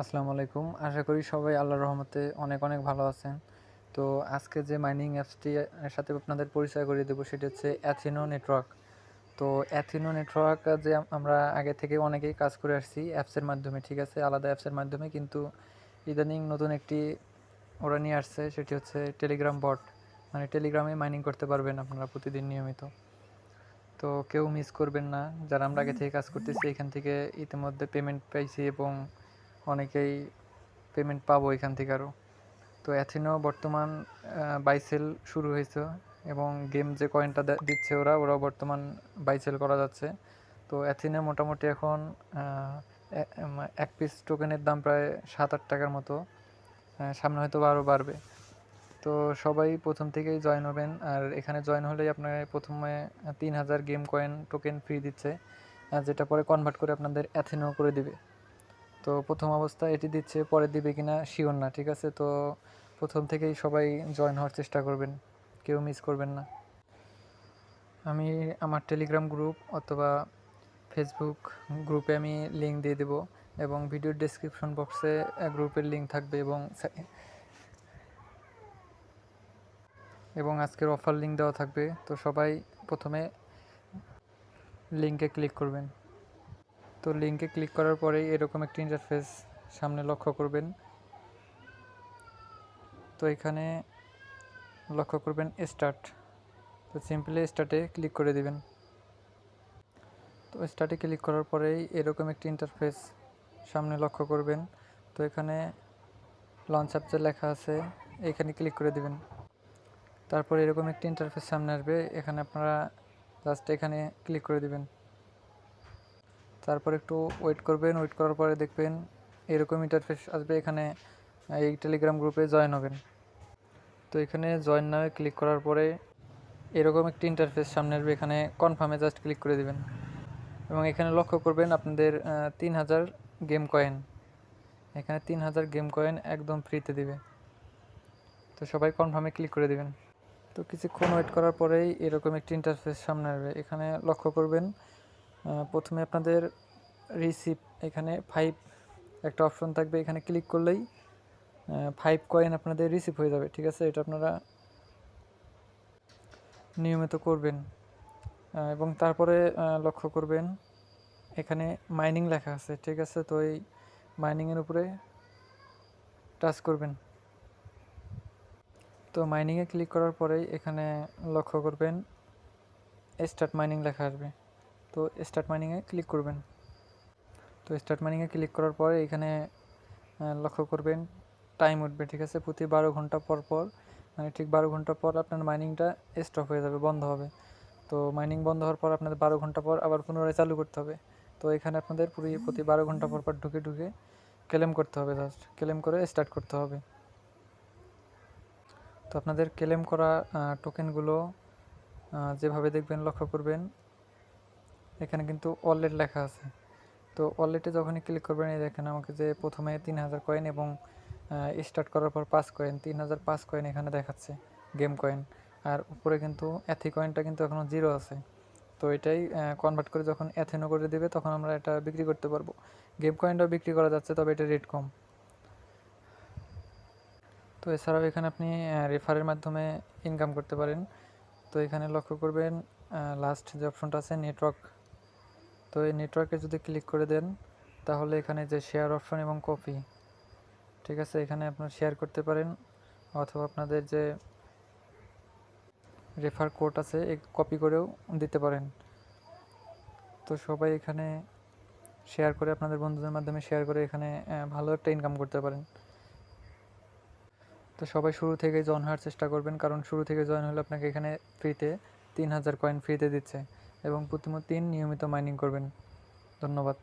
আসসালামু আলাইকুম। আশা করি সবাই আল্লাহর রহমতে অনেক অনেক ভালো আছেন। তো আজকে যে মাইনিং অ্যাপসটি সাথে আপনাদের পরিচয় করিয়ে দেবো সেটি হচ্ছে অ্যাথিনো নেটওয়ার্ক তো অ্যাথিনো নেটওয়ার্ক যে আমরা আগে থেকে অনেকেই কাজ করে আসছি অ্যাপসের মাধ্যমে, ঠিক আছে? আলাদা অ্যাপসের মাধ্যমে। কিন্তু ইদানিং নতুন একটি ওরা নিয়ে আসছে, সেটি হচ্ছে টেলিগ্রাম বট মানে টেলিগ্রামে মাইনিং করতে পারবেন আপনারা প্রতিদিন নিয়মিত। তো কেউ মিস করবেন না। যারা আমরা আগে থেকে কাজ করতেছি, এখান থেকে ইতিমধ্যে পেমেন্ট পাইছি এবং অনেকেই পেমেন্ট পাবো এখান থেকে আরও তো অ্যাথিনো বর্তমান বাইসেল শুরু হয়েছে এবং গেম যে কয়েনটা দিচ্ছে ওরা, ওরাও বর্তমান বাইসেল করা যাচ্ছে। তো অ্যাথিনে মোটামুটি এখন এক পিস টোকেনের দাম প্রায় সাত আট টাকার মতো। সামনে হয়তো আরও বাড়বে। তো সবাই প্রথম থেকেই জয়েন হবেন। আর এখানে জয়েন হলেই আপনার প্রথমে তিন হাজার গেম কয়েন টোকেন ফ্রি দিচ্ছে। যেটা পরে কনভার্ট করে আপনাদের অ্যাথিনো করে দিবে। তো প্রথম অবস্থা এটি দিচ্ছে পরে দিবে কিনা শিওর না, ঠিক আছে? তো প্রথম থেকেই সবাই জয়েন হওয়ার চেষ্টা করবেন, কেউ মিস করবেন না। আমি আমার টেলিগ্রাম গ্রুপ অথবা ফেসবুক গ্রুপে আমি লিঙ্ক দিয়ে দেব এবং ভিডিওর ডেসক্রিপশন বক্সে গ্রুপের লিঙ্ক থাকবে এবং এবং আজকের অফার লিঙ্ক দেওয়া থাকবে। তো সবাই প্রথমে লিঙ্কে ক্লিক করবেন। তো লিঙ্কে ক্লিক করার পরেই এরকম একটি ইন্টারফেস সামনে লক্ষ্য করবেন। তো এখানে লক্ষ্য করবেন স্টার্ট তো সিম্পলি স্টার্টে ক্লিক করে দিবেন। তো স্টার্টে ক্লিক করার পরেই এরকম একটি ইন্টারফেস সামনে লক্ষ্য করবেন। তো এখানে লঞ্চ অ্যাপ লেখা আছে, এখানে ক্লিক করে দিবেন। তারপর এরকম একটি ইন্টারফেস সামনে আসবে, এখানে আপনারা জাস্ট এখানে ক্লিক করে দিবেন। তারপর একটু ওয়েট করবেন ওয়েট করার পরে দেখবেন এরকম ইন্টারফেস আসবে এখানে এই টেলিগ্রাম গ্রুপে জয়েন হবেন। তো এখানে জয়েন নামে ক্লিক করার পরে এরকম একটি ইন্টারফেস সামনে আসবে, এখানে কনফার্মে জাস্ট ক্লিক করে দেবেন। এবং এখানে লক্ষ্য করবেন আপনাদের তিন হাজার গেম কয়েন এখানে তিন হাজার গেম কয়েন একদম ফ্রিতে দিবে। তো সবাই কনফার্মে ক্লিক করে দেবেন। তো কিছুক্ষণ ওয়েট করার পরেই এরকম একটি ইন্টারফেস সামনে আসবে। এখানে লক্ষ্য করবেন প্রথমে আপনাদের রিসিভ এখানে ফাইভ একটা অপশন থাকবে। এখানে ক্লিক করলেই ফাইভ কয়েন আপনাদের রিসিভ হয়ে যাবে, ঠিক আছে? এটা আপনারা নিয়মিত করবেন। এবং তারপরে লক্ষ্য করবেন, এখানে মাইনিং লেখা আছে, ঠিক আছে? তো এই মাইনিংয়ের উপরে টাচ করবেন। তো মাইনিংয়ে ক্লিক করার পরেই এখানে লক্ষ্য করবেন স্টার্ট মাইনিং লেখা আসবে। তো স্টার্ট মাইনিংয়ে ক্লিক করবেন। তো স্টার্ট মাইনিংয়ে ক্লিক করার পরে এখানে লক্ষ্য করবেন টাইম উঠবে, ঠিক আছে? প্রতি বারো ঘণ্টা পর পর মানে ঠিক বারো ঘণ্টা পর আপনার মাইনিংটা স্টপ হয়ে যাবে, বন্ধ হবে। তো মাইনিং বন্ধ হওয়ার পর আপনাদের বারো ঘণ্টা পর আবার পুনরায় চালু করতে হবে। তো এখানে আপনাদের পুরো প্রতি বারো ঘণ্টা পর পর ঢুকে ঢুকে ক্লেম করতে হবে জাস্ট ক্লেম করে স্টার্ট করতে হবে। তো আপনাদের ক্লেম করা টোকেনগুলো যেভাবে দেখবেন, লক্ষ্য করবেন, এখানে কিন্তু ওয়ালেট লেখা আছে। তো ওয়ালেটে যখনই ক্লিক করবেন, এই দেখেন আমাকে যে প্রথমে তিন হাজার কয়েন এবং স্টার্ট করার পর পাঁচ কয়েন তিন হাজার পাঁচ কয়েন এখানে দেখাচ্ছে গেম কয়েন আর উপরে কিন্তু অ্যাথি কয়েনটা কিন্তু এখনও জিরো আছে। তো এটাই কনভার্ট করে যখন অ্যাথেনো করে দেবে, তখন আমরা এটা বিক্রি করতে পারব। গেম কয়েনটাও বিক্রি করা যাচ্ছে, তবে এটা রেট কম। তো এছাড়াও এখানে আপনি রেফারের মাধ্যমে ইনকাম করতে পারেন। তো এখানে লক্ষ্য করবেন লাস্ট যে অপশনটা আছে নেটওয়ার্ক তো এই নেটওয়ার্কে যদি ক্লিক করে দেন, তাহলে এখানে যে শেয়ার অপশন এবং কপি ঠিক আছে? এখানে আপনার শেয়ার করতে পারেন, অথবা আপনাদের যে রেফার কোড আছে কপি করেও দিতে পারেন। তো সবাই এখানে শেয়ার করে আপনাদের বন্ধুদের মাধ্যমে শেয়ার করে এখানে ভালো একটা ইনকাম করতে পারেন। তো সবাই শুরু থেকে জয়েন হওয়ার চেষ্টা করবেন, কারণ শুরু থেকে জয়েন হলে আপনাকে এখানে ফ্রিতে তিন হাজার কয়েন ফ্রিতে দিচ্ছে। এবং প্রতিদিন নিয়মিত মাইনিং করবেন। ধন্যবাদ।